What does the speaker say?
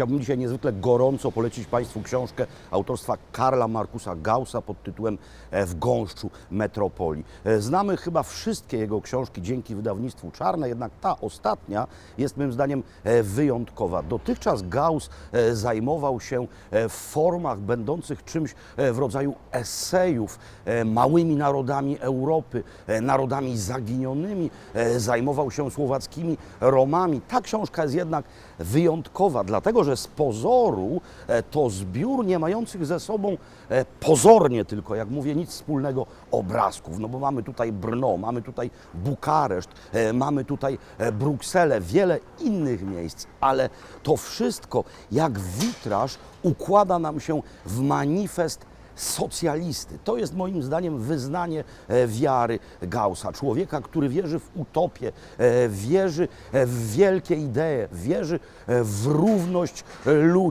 Chciałbym dzisiaj niezwykle gorąco polecić Państwu książkę autorstwa Karla Markusa Gaussa pod tytułem e, W gąszczu metropolii. E, Znamy chyba wszystkie jego książki dzięki wydawnictwu Czarne, jednak ta ostatnia jest moim zdaniem e, wyjątkowa. Dotychczas Gauss zajmował się w formach będących czymś w rodzaju esejów małymi narodami Europy, narodami zaginionymi, zajmował się słowackimi Romami. Ta książka jest jednak wyjątkowa, dlatego że z pozoru e, to zbiór nie mających ze sobą e, pozornie tylko, jak mówię, nic wspólnego obrazków. No bo mamy tutaj Brno, mamy tutaj Bukareszt, e, mamy tutaj Brukselę, wiele innych miejsc, ale to wszystko jak witraż układa nam się w manifest socjalisty. To jest moim zdaniem wyznanie e, wiary Gaussa, człowieka, który wierzy w utopię, e, wierzy e, w wielkie idee, wierzy w równość ludzi.